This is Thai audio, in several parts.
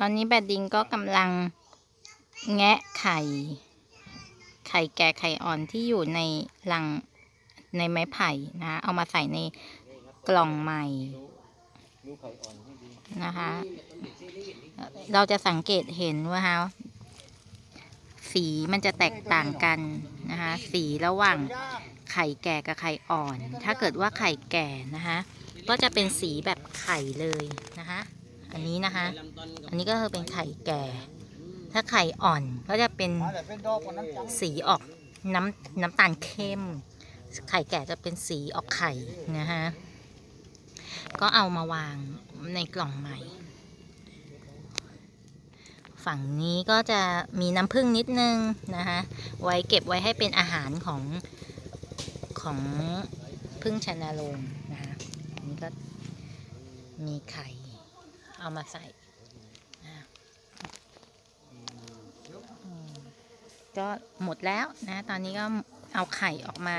ตอนนี้แบดดิงก็กำลังแงะไข่ ไข่แก่ไข่อ่อนที่อยู่ในลังในไม้ไผ่นะเอามาใส่ในกล่องใหม่นะคะ เราจะสังเกตเห็นว่าฮะสีมันจะแตกต่างกันนะคะสีระหว่างไข่แก่กับไข่อ่อน ถ้าเกิดว่าไข่แก่นะคะก็จะเป็นสีแบบไข่เลยนะคะ อันนี้นะคะ อันนี้ก็คือเป็นไข่แก่ ถ้าไข่อ่อนก็จะเป็นสีออกน้ำน้ำตาลเข้ม ไข่แก่จะเป็นสีออกไข่นะฮะ ก็เอามาวางในกล่องใหม่ ฝั่งนี้ก็จะมีน้ำผึ้งนิดนึงนะคะไว้เก็บไว้ให้เป็นอาหารของของพึ่งชนาโลมนะคะอันนี้ก็มีไข่ เอามาใส่ก็หมดแล้วนะ ตอนนี้ก็เอาไข่ออกมา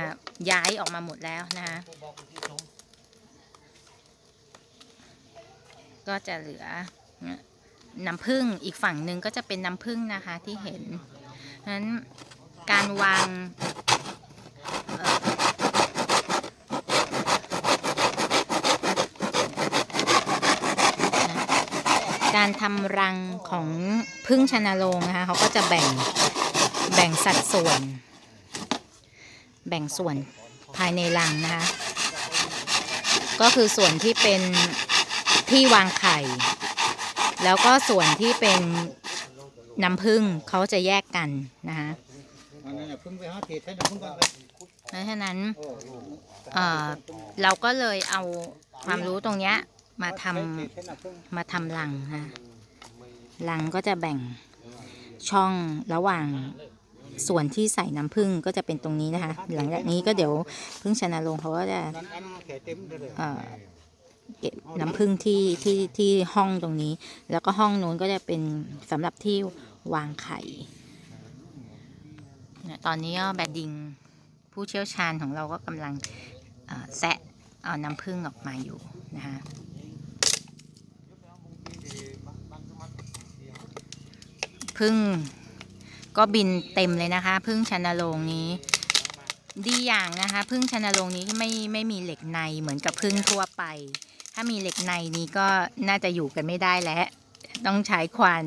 ย้ายออกมาหมดแล้วนะคะก็จะเหลือน้ำผึ้งอีกฝั่งหนึ่งก็จะเป็นน้ำผึ้งนะคะที่เห็นนั้นการวางเอ่อ การทำรังของพึ่งชนาโรงนะคะเขาก็จะแบ่งแบ่งสัดส่วน แบ่งส่วนภายในรังนะคะ ก็คือส่วนที่เป็นที่วางไข่ แล้วก็ส่วนที่เป็นน้ำผึ้งเขาจะแยกกันนะคะเพราะฉะนั้นเเราก็เลยเอาความรู้ตรงเนี้ย มาทำมาทำรังนะรังก็จะแบ่งช่องระหว่างส่วนที่ใส่น้ำผึ้งก็จะเป็นตรงนี้นะคะ หลังจากนี้ก็เดี๋ยวพึ่งชนะลงเขาก็จะเก็บน้ำผึ้งที่ที่ที่ห้องตรงนี้ แล้วก็ห้องนู้นก็จะเป็นสำหรับที่วางไข่ตอนนี้ก็แบดดิงผู้เชี่ยวชาญของเราก็กำลังแซะเอาน้ำผึ้งออกมาอยู่นะคะ ผึ้งก็บินเต็มเลยนะคะผึ้งชันโรงนี้ ดีอย่างนะคะพึ่งชันโรงนี้ไม่ไม่มีเหล็กในเหมือนกับพึ่งทั่วไป ถ้ามีเหล็กในนี้ก็น่าจะอยู่กันไม่ได้แล้ว ต้องใช้ควัน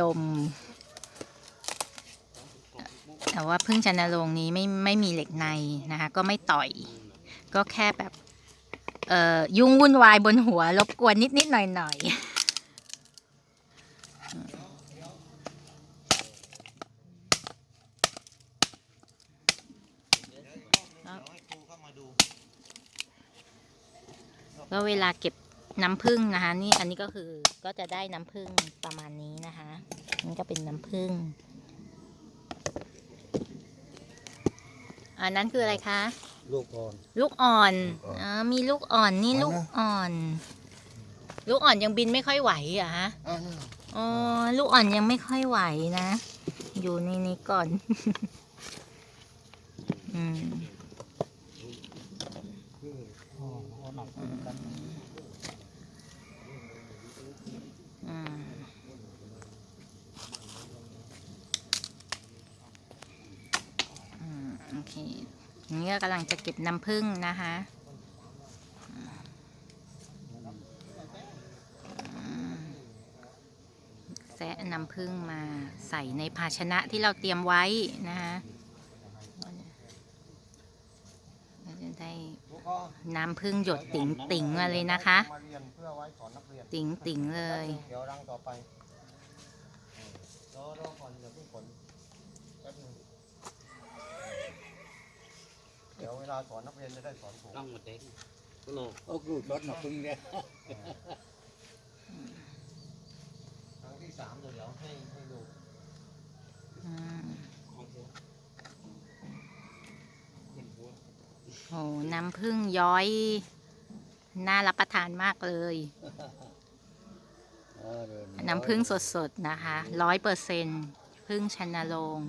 ลม แต่ว่าพึ่งชันโรงนี้ไม่ไม่มีเหล็กในนะคะ ก็ไม่ต่อย ก็แค่แบบเอ่ยุ่งวุ่นวายบนหัวรบกวนนิดนิดหน่อยหน่อย ก็เวลาเก็บน้ำผึ้งนะคะ นี่อันนี้ก็คือก็จะได้น้ำผึ้งประมาณนี้นะคะนี่ก็เป็นน้ำผึ้งอันนั้นคืออะไรคะ ลูกอ่อน ลูกอ่อนอ๋อมีลูกอ่อนนี่อ่อนนะลูกอ่อน ลูกอ่อนยังบินไม่ค่อยไหวเหรอะฮะอ๋อลูกอ่อนยังไม่ค่อยไหวนะ อยู่ในนี้ก่อน อืม อ๋อเอา หนักเหมือนกันอืมอืมโอเคอันนี้ก็กำลังจะเก็บน้ำผึ้งนะคะแซะน้ำผึ้งมาใส่ในภาชนะที่เราเตรียมไว้นะคะก็จะได้ น้ำผึ้งหยดติ๋งติ่งๆมาเลยนะคะ มาเรียนเพื่อไว้สอนนักเรียนติ๋งติ่งๆเลย เดี๋ยวรังต่อไปรอรอก่อนเดี๋ยวเพิ่งผลแป๊บนึงเดี๋ยวเวลาสอนนักเรียนจะได้สอนถูกต้องหมดเด็กโลกโอ้กูรถหนักพึ่งเนี่ยครั้งที่สามเดี๋ยวให้ให้ดูอืม ของหัวเห็นหัว โอ้น้ำผึ้งย้อย น่ารับประทานมากเลยเออเดิน้ำผึ้งสดๆนะคะร้อยเปอร์เซ็นผึ้งชนโรง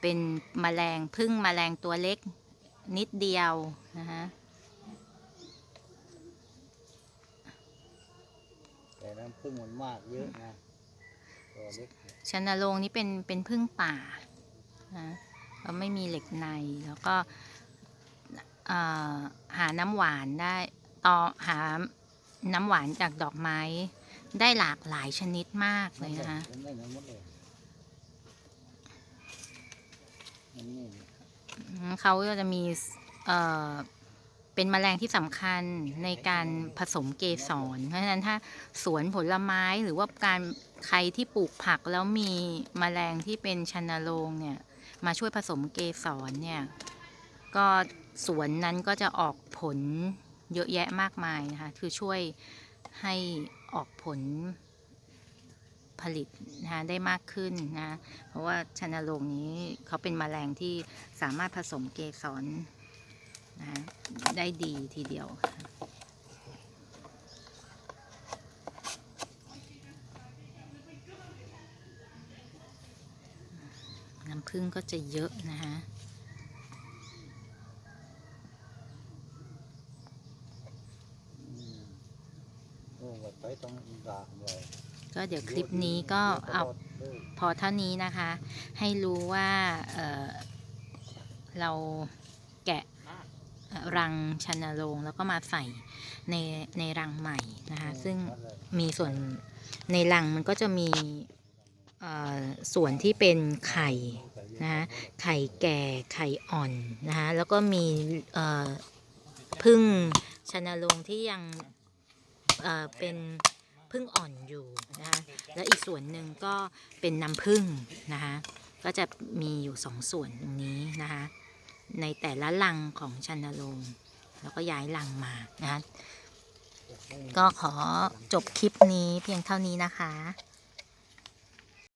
เป็นแมลงผึ้งแมลงตัวเล็กนิดเดียวนะคะแต่น้ำผึ้งมันมากเยอะนะตัวเล็กชันโรงนี่เป็นเป็นพึ่งป่านะแล้วไม่มีเหล็กในแล้วก็เอ่อ หาน้ำหวานได้ต่อหาน้ำหวานจากดอกไม้ ได้หลากหลายชนิดมากเลยนะคะมันได้หมดเลยอันนี้อืมเขาก็จะมีเอ่อเป็นแมลงที่สำคัญในการผสมเกสร เพราะฉะนั้นถ้าสวนผลไม้หรือว่าการใครที่ปลูกผักแล้วมีแมลงที่เป็นชันโรงเนี่ย มาช่วยผสมเกสรเนี่ย ก็สวนนั้นก็จะออกผลเยอะแยะมากมายนะคะ คือช่วยให้ออกผลผลิตนะคะได้มากขึ้นนะ เพราะว่าชนโรงนี้เขาเป็นแมลงที่สามารถผสมเกสรนะะได้ดีทีเดียว น้ำผึ้งก็จะเยอะนะคะ อืมโอ้แบบไปต้องด่างเลย ก็เดี๋ยวคลิปนี้ก็เอาเออพอเท่านี้นะคะ ให้รู้ว่าเอ่อเราแกะเอ่อรังชันโรงแล้วก็มาใส่ในในรังใหม่นะคะ ซึ่งนั่นแหละมีส่วนในรังมันก็จะมีเอ่อส่วนที่เป็นไข่นะคะไข่แก่ไข่อ่อนนะคะแล้วก็มีเอ่อพึ่งชันโรงที่ยัง เออเป็นพึ่งอ่อนอยู่นะคะแล้วอีกส่วนหนึ่งก็เป็นน้ำพึ่งนะคะก็จะมีอยู่สองส่วนตรงนี้นะคะในแต่ละลังของชันนรงแล้วก็ย้ายลังมานะคะก็ขอจบคลิปนี้เพียงเท่านี้นะคะ